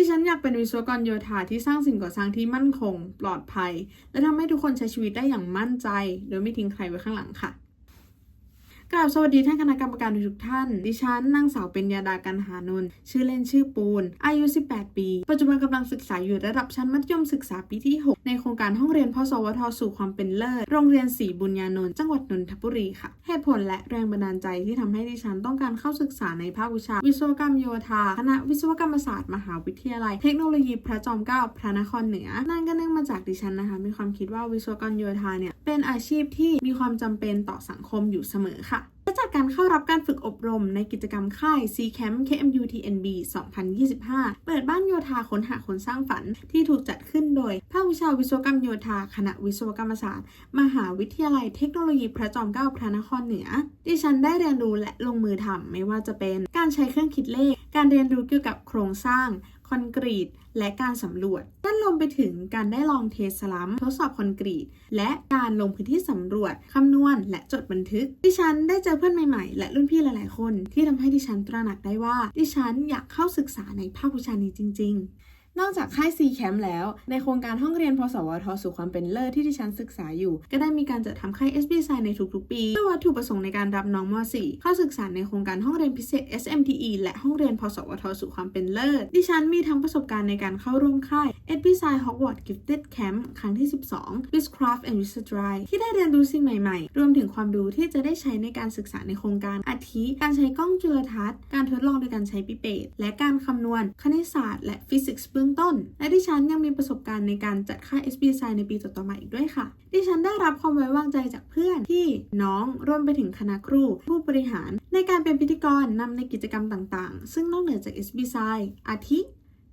ดิฉันอยากเป็นวิศวกรโยธาที่สร้างสิ่งก่อสร้างที่มั่นคง ปลอดภัย และทำให้ทุกคนใช้ชีวิตได้อย่างมั่นใจ โดยไม่ทิ้งใครไว้ข้างหลังค่ะ กราบสวัสดีท่านคณะกรรมการทุกท่าน ดิฉันนางสาวเป็นยาดากันหานนท์ชื่อเล่นชื่อปูน อายุ 18 ปี ปัจจุบันกำลังศึกษาอยู่ระดับชั้นมัธยมศึกษาปีที่ 6 ในโครงการห้องเรียนพสวทสู่ความเป็นเลิศ โรงเรียนศรีบุญญานนท์จังหวัดนนทบุรีค่ะ เหตุผลและแรงบันดาลใจที่ทำให้ดิฉันต้องการเข้าศึกษาในภาควิชา วิศวกรรมโยธา คณะวิศวกรรมศาสตร์มหาวิทยาลัย เทคโนโลยีพระจอมเกล้าพระนครเหนือ นั่นก็เนื่องมาจากดิฉันนะคะ มีความคิดว่าวิศวกรรมโยธาเนี่ย เป็นอาชีพที่มีความจำเป็นต่อสังคมอยู่เสมอค่ะและจากการเข้ารับการฝึกอบรมในกิจกรรมค่าย C Camp KMU TNB 2025 เปิดบ้านโยธาค้นหาคนสร้างฝันที่ถูกจัดขึ้นโดยภาควิชาวิศวกรรมโยธาคณะวิศวกรรมศาสตร์ มหาวิทยาลัยเทคโนโลยีพระจอมเกล้าพระนครเหนือ ดิฉันได้เรียนรู้และลงมือทำไม่ว่าจะเป็น การใช้เครื่องคิดเลข การเรียนรู้เกี่ยวกับโครงสร้าง คอนกรีต และการสำรวจนั่นรวมไปถึงการได้ลองเทสลัมทดสอบคอนกรีต และการลงพื้นที่สำรวจคำนวณ และจดบันทึก ดิฉันได้เจอเพื่อนใหม่ๆ และรุ่นพี่หลายๆคน ที่ทำให้ดิฉันตระหนักได้ว่า ดิฉันอยากเข้าศึกษาในภาควิชานี้จริง ๆ นอกจากค่ายซีแคมแล้ว ในโครงการห้องเรียนพสวทสู่ความเป็นเลิศที่ดิฉันศึกษาอยู่ ก็ได้มีการจัดทำค่าย SB s i ในทุกๆ ปีเพื่อวัตถุประสงค์ในการรับน้องม .4 เข้าศึกษาในโครงการห้องเรียนพิเศษ SMTE และห้องเรียนพสวทสู่ความเป็นเลิศดิฉันมีทั้งประสบการณ์ในการเข้าร่วมค่าย SB s i Hogwarts Gifted Camp ครั้งที่ 12 Witchcraft and Wizardry ที่ได้เรียนรู้สิ่งใหม่ๆ รวมถึงความรู้ที่จะได้ใช้ในการศึกษาในโครงการ อาทิ การใช้กล้องจุลทรรศน์ การทดลองโดยการใช้ปิเปต และการคำนวณคณิตศาสตร์และฟิสิกส์เบื้องต้น และดิฉันยังมีประสบการณ์ในการจัดค่าย SB s i ในปีต่อๆมาอีกด้วยค่ะ ดิฉันได้รับความไว้วางใจจากเพื่อนที่น้องรวมไปถึงคณะครู ผู้บริหาร ในการเป็นพิธีกรนำในกิจกรรมต่างๆ ซึ่งนอกเหนือจาก SB s i อาทิ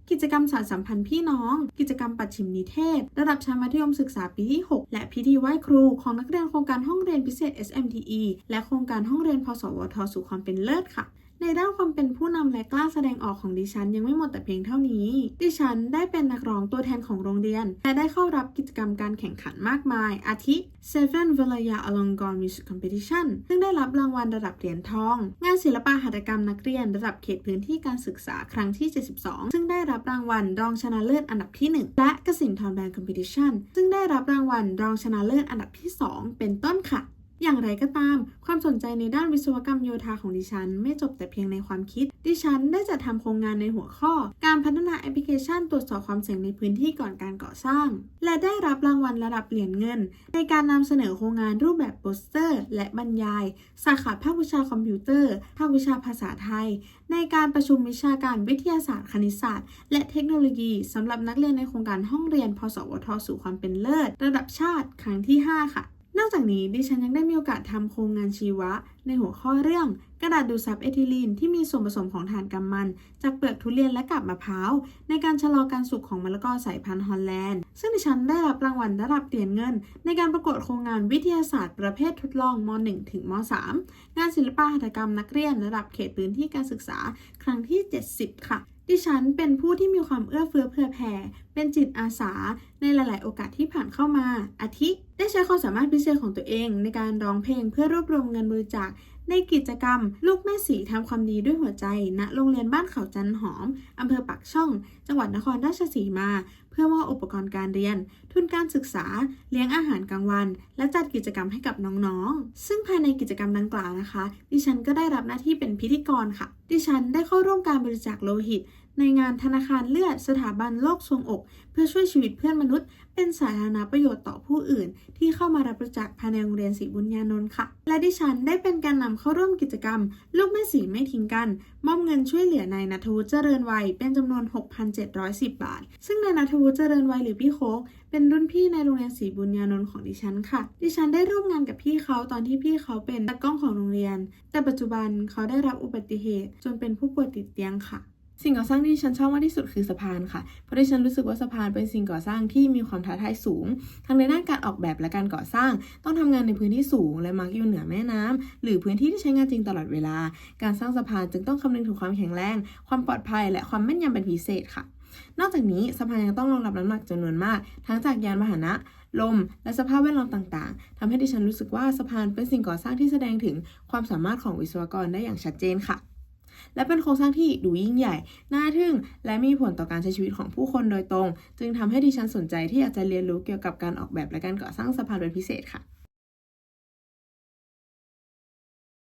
กิจกรรมสารสัมพันธ์พี่น้อง กิจกรรมปัจฉิมนิเทศ ระดับชั้นมัธยมศึกษาปีที่ 6 และพิธีไหว้ครูของนักเรียนโครงการห้องเรียนพิเศษ SMTE และโครงการห้องเรียนพสวทสู่ความเป็นเลิศค่ะ ในด้านความเป็นผู้นำและกล้าแสดงออกของดิฉันยังไม่หมดแต่เพียงเท่านี้ ดิฉันได้เป็นนักร้องตัวแทนของโรงเรียน และได้เข้ารับกิจกรรมการแข่งขันมากมาย อาทิ Seven Valaya Alongon Music Competition ซึ่งได้รับรางวัลระดับเหรียญทอง งานศิลปะหัตถกรรมนักเรียนระดับเขตพื้นที่การศึกษาครั้งที่ 72 ซึ่งได้รับรางวัลรองชนะเลิศอันดับที่ 1 และกสินทรแบนด์คอมเพติชันซึ่งได้รับรางวัลรองชนะเลิศอันดับที่ 2 เป็นต้นค่ะ อย่างไรก็ตาม ความสนใจในด้านวิศวกรรมโยธาของดิฉัน ไม่จบแต่เพียงในความคิด ดิฉันได้จัดทำโครงงานในหัวข้อ การพัฒนาแอปพลิเคชันตรวจสอบความเสี่ยงในพื้นที่ก่อนการก่อสร้าง และได้รับรางวัลระดับเหรียญเงิน ในการนำเสนอโครงงานรูปแบบโปสเตอร์ และบรรยาย สาขาภาควิชาคอมพิวเตอร์ ภาควิชาภาษาไทย ในการประชุมวิชาการวิทยาศาสตร์คณิตศาสตร์ และเทคโนโลยีสำหรับนักเรียนในโครงการห้องเรียน พสวทสู่ความเป็นเลิศ ระดับชาติครั้งที่ 5 ค่ะ นอกจากนี้ดิฉันยังได้มีโอกาสทำโครงงานชีวะ ในหัวข้อเรื่อง กระดาษดูดซับเอทิลีนที่มีส่วนผสมของถ่านกำมัน จากเปลือกทุเรียนและกับมะพร้าว ในการชะลอการสุกของมะละกอสายพันธุ์ฮอลแลนด์ ซึ่งดิฉันได้รับรางวัลระดับเหรียญเงิน ในการประกวดโครงงานวิทยาศาสตร์ประเภททดลองม .1 ถึงม .3 งานศิลปะหัตถกรรมนักเรียนระดับเขตพื้นที่การศึกษา ครั้งที่ 70 ค่ะดิฉันเป็นผู้ที่มีความเอื้อเฟื้อเผื่อแผ่ เป็นจิตอาสาในหลาย ๆ โอกาสที่ผ่านเข้ามา อาทิได้ใช้ความสามารถพิเศษของตัวเองในการร้องเพลงเพื่อรวบรวมเงินบริจาคในกิจกรรม ลูกแม่สีทำความดีด้วยหัวใจ ณ โรงเรียนบ้านเขาจันหอมอำเภอปักช่อง จังหวัดนครราชสีมา เพื่อมอบอุปกรณ์การเรียน ทุนการศึกษา เลี้ยงอาหารกลางวัน และจัดกิจกรรมให้กับน้องๆ ซึ่งภายในกิจกรรมดังกล่าวนะคะ ดิฉันก็ได้รับหน้าที่เป็นพิธีกรค่ะ ดิฉันได้เข้าร่วมการบริจาคโลหิต ในงานธนาคารเลือดสถาบันโรคทรวงอก เพื่อช่วยชีวิตเพื่อนมนุษย์ เป็นสาธารณประโยชน์ต่อผู้อื่น ที่เข้ามารับบริจาคภายในโรงเรียนศรีบุญญานนท์ค่ะ และดิฉันได้เป็นการนำเข้าร่วมกิจกรรม ลูกแม่สีไม่ทิ้งกัน มอบเงินช่วยเหลือนายนัทวุฒิเจริญวัย เป็นจำนวน 6,710 บาท ซึ่งนายนัทวุฒิเจริญวัยหรือพี่โคกเป็นรุ่นพี่ในโรงเรียนศรีบุญญานนท์ของดิฉันค่ะ ดิฉันได้ร่วมงานกับพี่เขาตอนที่พี่เขาเป็นตากล้องของโรงเรียน แต่ปัจจุบันเขาได้รับอุบัติเหตุ จนเป็นผู้ป่วยติดเตียงค่ะ สิ่งก่อสร้างที่ฉันชอบมากที่สุดคือสะพานค่ะ เพราะดิฉันรู้สึกว่าสะพานเป็นสิ่งก่อสร้างที่มีความท้าทายสูง ทั้งในด้านการออกแบบและการก่อสร้าง ต้องทำงานในพื้นที่สูง และมักอยู่เหนือแม่น้ำหรือพื้นที่ที่ใช้งานจริงตลอดเวลา การสร้างสะพานจึงต้องคำนึงถึงความแข็งแรง ความปลอดภัย และความแม่นยำเป็นพิเศษค่ะ นอกจากนี้สะพานยังต้องรองรับน้ำหนักจำนวนมาก ทั้งจากยานพาหนะลม และสภาพแวดล้อมต่างๆทำให้ดิฉันรู้สึกว่าสะพานเป็นสิ่งก่อสร้างที่แสดงถึงความสามารถของวิศวกรได้อย่างชัดเจนค่ะ และเป็นโครงสร้างที่ดูยิ่งใหญ่ น่าทึ่ง และมีผลต่อการใช้ชีวิตของผู้คนโดยตรง จึงทำให้ดิฉันสนใจที่อยากจะเรียนรู้เกี่ยวกับการออกแบบและการก่อสร้างสะพานเป็นพิเศษค่ะ